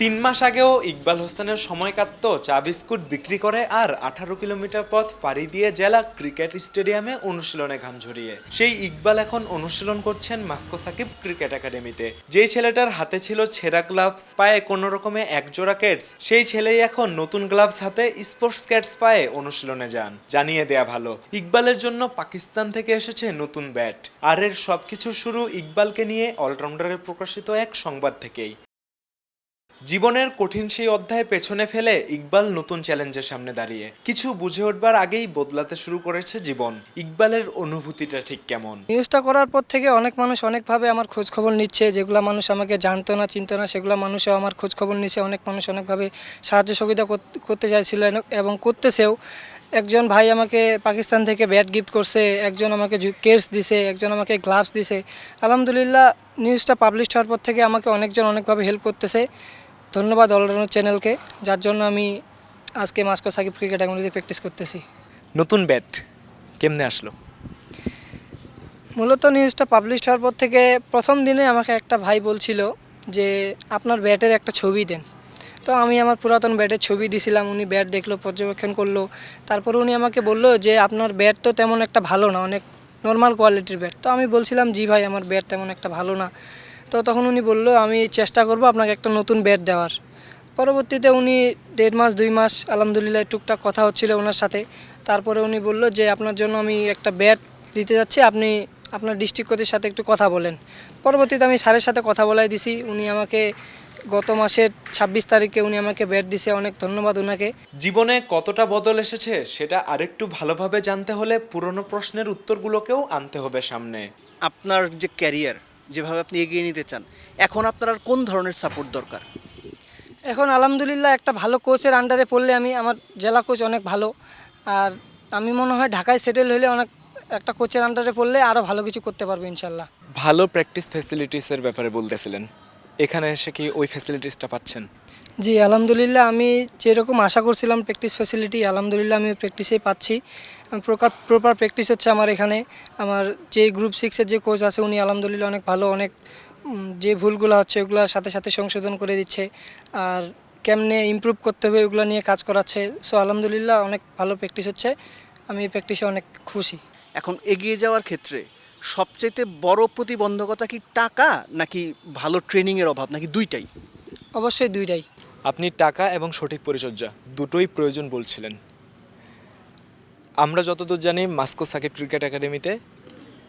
তিন মাস আগেও ইকবাল হোসেনের সময় কাটত চা বিস্কুট বিক্রি করে আর আঠারো কিলোমিটার পথ পাড়ি দিয়ে জেলা ক্রিকেট স্টেডিয়ামে অনুশীলনে ঘাম ঝরিয়ে। সেই ইকবাল এখন অনুশীলন করছেন মাস্কো সাকিব ক্রিকেট একাডেমিতে। যেই ছেলেটার হাতে ছিল ছেঁড়া গ্লাভস, পায়ে কোনো রকমে একজোড়া ক্যাটস সেই ছেলেই এখন নতুন গ্লাভস হাতে স্পোর্টস ক্যাটস পায়ে অনুশীলনে যান। জানিয়ে দেয়া ভালো, ইকবালের জন্য পাকিস্তান থেকে এসেছে নতুন ব্যাট। আর এর সবকিছু শুরু ইকবালকে নিয়ে অলরাউন্ডারে প্রকাশিত এক সংবাদ থেকেই। জীবনের কঠিন সেই অধ্যায় পেছনে ফেলে ইকবাল নতুন চ্যালেঞ্জের সামনে দাঁড়িয়ে। কিছু বুঝে উঠবার আগেই বদলাতে শুরু করেছে জীবন। ইকবালের অনুভূতিটা ঠিক কেমন? নিউজটা করার পর থেকে অনেক মানুষ অনেকভাবে আমার খোঁজ খবর নিচ্ছে, যেগুলো মানুষ আমাকে জানতো না, চিনতো না, সেগুলো মানুষও আমার খোঁজ খবর নিচ্ছে অনেক মানুষ অনেকভাবে সাহায্য সহযোগিতা করতে- চাইছিল এবং করতেছেও। একজন ভাই আমাকে পাকিস্তান থেকে ব্যাট গিফট করছে, একজন আমাকে কেস দিছে, একজন আমাকে গ্লাভস দিছে। আলহামদুলিল্লাহ, নিউজটা পাবলিশ হওয়ার পর থেকে আমাকে অনেকজন অনেকভাবে হেল্প করতেছে। ধন্যবাদ অলরাউন্ডার চ্যানেলকে যার জন্য আমি আজকে মাস্কো সাকিব ক্রিকেট একাডেমিতে প্র্যাকটিস করতেছি। নতুন ব্যাট কেমনে আসলো? মূলত নিউজটা পাবলিশ হওয়ার পর থেকে প্রথম দিনে আমাকে একটা ভাই বলছিল যে আপনার ব্যাটের একটা ছবি দেন। তো আমি আমার পুরাতন ব্যাটের ছবি দিছিলাম উনি ব্যাট দেখল পর্যবেক্ষণ করল। তারপর উনি আমাকে বলল যে আপনার ব্যাট তো তেমন একটা ভালো না অনেক নর্মাল কোয়ালিটির ব্যাট তো আমি বলছিলাম জি ভাই আমার ব্যাট তেমন একটা ভালো না। তো তখন উনি বলল আমি চেষ্টা করব আপনাকে একটা নতুন ব্যাট দেওয়ার। পরবর্তীতে উনি দেড় মাস দুই মাস আলহামদুলিল্লাহ টুকটাক কথা হচ্ছিল ওনার সাথে। তারপরে উনি বলল যে আপনার জন্য আমি একটা ব্যাট দিতে যাচ্ছি আপনি আপনার ডিস্ট্রিক্ট কোচের সাথে একটু কথা বলেন। পরবর্তীতে আমি স্যারের সাথে কথা বলাই দিছি। উনি আমাকে গত মাসের ছাব্বিশ তারিখে উনি আমাকে ব্যাট দিছে অনেক ধন্যবাদ ওনাকে জীবনে কতটা বদল এসেছে সেটা আরেকটু ভালোভাবে জানতে হলে পুরনো প্রশ্নের উত্তরগুলোকেও আনতে হবে সামনে। আপনার যে ক্যারিয়ার যেভাবে আপনি এগিয়ে নিতে চান এখন আপনার আর কোন ধরনের সাপোর্ট দরকার? এখন আলহামদুলিল্লাহ একটা ভালো কোচের আন্ডারে পড়লে আমি আমার জেলা কোচ অনেক ভালো। আর আমি মনে হয় ঢাকায় সেটেল হলে অনেক একটা কোচের আন্ডারে পড়লে আরও ভালো কিছু করতে পারব ইনশাল্লাহ। ভালো প্র্যাকটিস ফ্যাসিলিটিসের ব্যাপারে বলতেছিলেন। এখানে এসে কি ওই ফ্যাসিলিটিসটা পাচ্ছেন? জি আলহামদুলিল্লাহ আমি যেরকম আশা করছিলাম প্র্যাকটিস ফ্যাসিলিটি আলহামদুলিল্লাহ আমি প্র্যাকটিসেই পাচ্ছি। প্রকার প্রপার প্র্যাকটিস হচ্ছে আমার এখানে। আমার যে গ্রুপ সিক্সের যে কোচ আছে উনি আলহামদুলিল্লাহ অনেক ভালো অনেক যে ভুলগুলো হচ্ছে ওগুলো সাথে সাথে সংশোধন করে দিচ্ছে। আর কেমনে ইমপ্রুভ করতে হবে ওগুলো নিয়ে কাজ করাচ্ছে। সো আলহামদুলিল্লাহ অনেক ভালো প্র্যাকটিস হচ্ছে। আমি প্র্যাকটিসে অনেক খুশি। এখন এগিয়ে যাওয়ার ক্ষেত্রে সবচেয়ে বড় প্রতিবন্ধকতা কি টাকা নাকি ভালো ট্রেনিংয়ের অভাব নাকি দুইটাই? অবশ্যই দুইটাই। আপনি টাকা এবং সঠিক পরিচর্যা দুটোই প্রয়োজন বলছিলেন। আমরা যতদূর জানি, মাস্কো সাকিব ক্রিকেট একাডেমিতে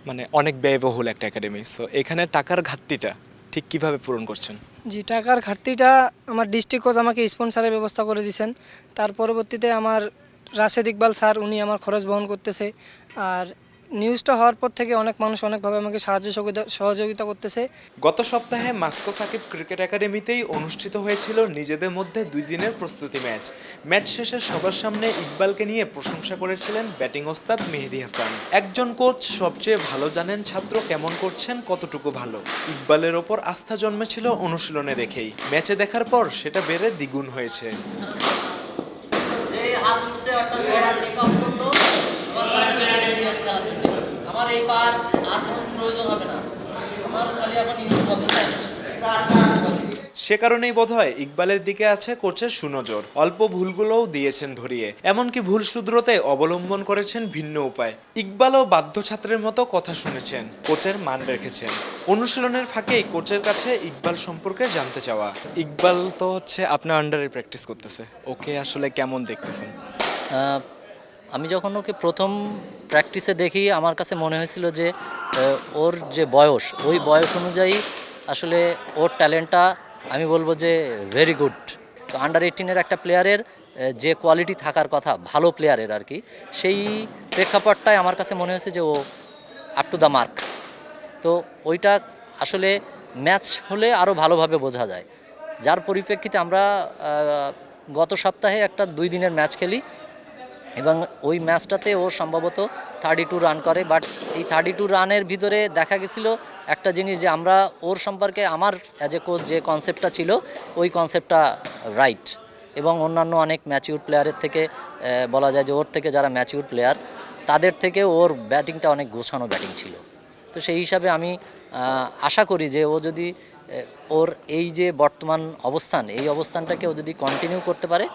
মানে অনেক ব্যয়বহুল একটা একাডেমি। সো এখানে টাকার ঘাটতিটা ঠিক কীভাবে পূরণ করছেন? জি, টাকার ঘাটতিটা আমার ডিস্ট্রিক্ট কোচ আমাকে স্পন্সারের ব্যবস্থা করে দিয়েছেন। তার পরবর্তীতে আমার রাশেদ ইকবাল স্যার, উনি আমার খরচ বহন করতেছে। আর নিউজটা হওয়ার পর থেকে অনেক মানুষ অনেকভাবে আমাকে সাহায্য সহযোগিতা- করতেছে। গত সপ্তাহে মাস্কো সাকিব ক্রিকেট একাডেমিতেই অনুষ্ঠিত হয়েছিল নিজেদের মধ্যে দুই দিনের প্রস্তুতি ম্যাচ। ম্যাচ শেষে সবার সামনে ইকবালকে নিয়ে প্রশংসা করেছিলেন ব্যাটিং ওস্তাদ মেহেদি হাসান। একজন কোচ সবচেয়ে ভালো জানেন ছাত্র কেমন করছেন কতটুকু ভালো? ইকবালের ওপর আস্থা জন্মেছিল অনুশীলনে দেখেই। ম্যাচে দেখার পর সেটা বেড়ে দ্বিগুণ হয়েছে। যে হাত উঠছে অর্থাৎ বলার টেক অফ করল আমার এই পার আর কোনো প্রয়োজন হবে না। আমার খালি এখন সে কারণেই বোধহয় ইকবালের দিকে আছে কোচের সুনজর। অল্প ভুলগুলোও দিয়েছেন ধরিয়ে। এমনকি ভুল শুধরোতে অবলম্বন করেছেন ভিন্ন উপায়। ইকবালও বাধ্য ছাত্রের মতো কথা শুনেছেন কোচের মান রেখেছেন। অনুশীলনের ফাঁকেই কোচের কাছে ইকবাল সম্পর্কে জানতে চাওয়া। ইকবাল তো হচ্ছে আপনার আন্ডারে প্র্যাকটিস করতেছে। ওকে আসলে কেমন দেখতেছেন? আমি যখন ওকে প্রথম প্র্যাকটিসে দেখি, আমার কাছে মনে হয়েছিল যে ওর যে বয়স, ওই বয়স অনুযায়ী আসলে ওর ট্যালেন্টটা আমি বলব যে ভেরি গুড তো আন্ডার এইটিনের একটা প্লেয়ারের যে কোয়ালিটি থাকার কথা, ভালো প্লেয়ারের আর কি, সেই প্রেক্ষাপটটাই আমার কাছে মনে হয়েছে যে ও আপ টু দ্য মার্ক তো ওইটা আসলে ম্যাচ হলে আরও ভালোভাবে বোঝা যায়। যার পরিপ্রেক্ষিতে আমরা গত সপ্তাহে একটা দুই দিনের ম্যাচ খেলি। এবং ওই ম্যাচটাতে ও সম্ভবত থার্টি টু রান করে বাট এই থার্টি টু রানের ভিতরে দেখা গেছিল একটা জিনিস যে আমরা ওর সম্পর্কে আমার অ্যাজ এ কোচ যে কনসেপ্টটা ছিল, ওই কনসেপ্টটা রাইট এবং অন্যান্য অনেক ম্যাচিউর প্লেয়ারের থেকে বলা যায় যে ওর থেকে যারা ম্যাচিউর প্লেয়ার তাদের থেকে ওর ব্যাটিংটা অনেক গোছানো ব্যাটিং ছিল। তো সেই হিসাবে আমি আশা করি যে ও যদি ওর এই যে বর্তমান অবস্থান, এই অবস্থানটাকে ও যদি কন্টিনিউ করতে পারে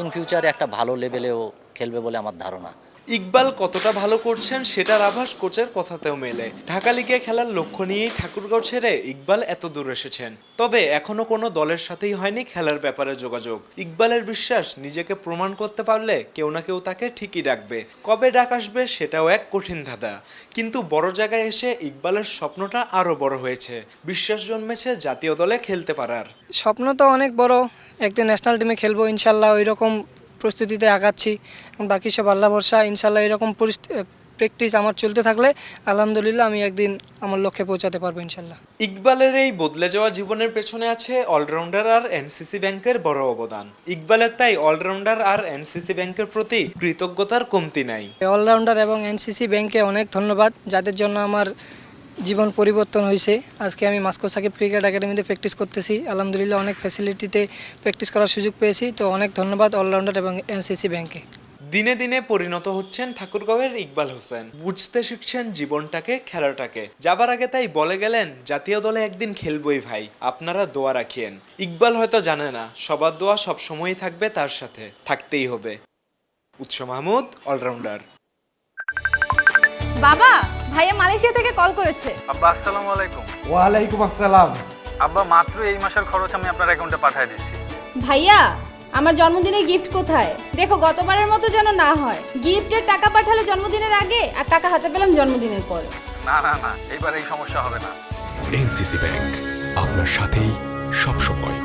ইন ফিউচারে একটা ভালো লেভেলে ও খেলবে বলে আমার ধারণা। ইকবাল কতটা ভালো করছেন সেটার আভাস কোচের কথাতেও মেলে। ঢাকা লিগে খেলার লক্ষ্য নিয়েই ঠাকুরগাঁও ছেড়ে ইকবাল এত দূর এসেছেন। তবে এখনও কোনো দলের সাথেই হয়নি খেলার ব্যাপারে যোগাযোগ। ইকবালের বিশ্বাস নিজেকে প্রমাণ করতে পারলে কেউ না কেউ তাকে ঠিকই ডাকবে। কবে ডাক আসবে সেটাও এক কঠিন ধাঁধা। কিন্তু বড় জায়গায় এসে ইকবালের স্বপ্নটা আরও বড় হয়েছে। বিশ্বাস জন্মেছে জাতীয় দলে খেলতে পারার। স্বপ্ন তো অনেক বড়। একদিন ন্যাশনাল টিমে খেলব ইনশাল্লাহ ওই রকম প্রস্তুতিতে আগাচ্ছি। বাকি সব আল্লাহ ভরসা ইনশাল্লাহ এরকম প্র্যাকটিস আমার চলতে থাকলে আলহামদুলিল্লাহ আমি একদিন আমার লক্ষ্যে পৌঁছাতে পারব ইনশাল্লাহ ইকবালের এই বদলে যাওয়া জীবনের পেছনে আছে অলরাউন্ডার আর এনসিসি ব্যাংকের বড় অবদান। ইকবালের তাই অলরাউন্ডার আর এনসিসি ব্যাংকের প্রতি কৃতজ্ঞতার কমতি নাই। অলরাউন্ডার এবং এনসিসি ব্যাংকে অনেক ধন্যবাদ। যাদের জন্য আমার জীবন পরিবর্তন হয়েছে আজকে আমি মাস্কো সাকিব ক্রিকেট একাডেমিতে প্র্যাকটিস করতেছি। আলহামদুলিল্লাহ অনেক ফ্যাসিলিটিতে প্র্যাকটিস করার সুযোগ পেয়েছি। তো অনেক ধন্যবাদ অলরাউন্ডার এবং এনসিসি ব্যাংকে দিনে দিনে পরিণত হচ্ছেন ঠাকুরগাঁওয়ের ইকবাল হোসেন। বুঝতে শিখছেন জীবনটাকে, খেলাটাকে। যাবার আগে তাই বলে গেলেন, জাতীয় দলে একদিন খেলবই ভাই, আপনারা দোয়া রাখিয়েন। ইকবাল হয়তো জানে না, সবার দোয়া সব সময়ই থাকবে তার সাথে, থাকতেই হবে। উৎস মাহমুদ অলরাউন্ডার বাবা ভাইয়া মালয়েশিয়া থেকে কল করেছে। আব্বা আসসালামু আলাইকুম। ওয়ালাইকুম আসসালাম। আব্বা মাত্র এই মাসের খরচ আমি আপনার অ্যাকাউন্টে পাঠিয়ে দিচ্ছি। ভাইয়া আমার জন্মদিনের গিফট কোথায়? দেখো গতবারের মতো যেন না হয়। গিফটের টাকা পাঠালে জন্মদিনের আগে আর টাকা হাতে পেলাম জন্মদিনের পরে। না না না এইবার এই সমস্যা হবে না। এনসিসি ব্যাংক আপনার সাথেই সব সময়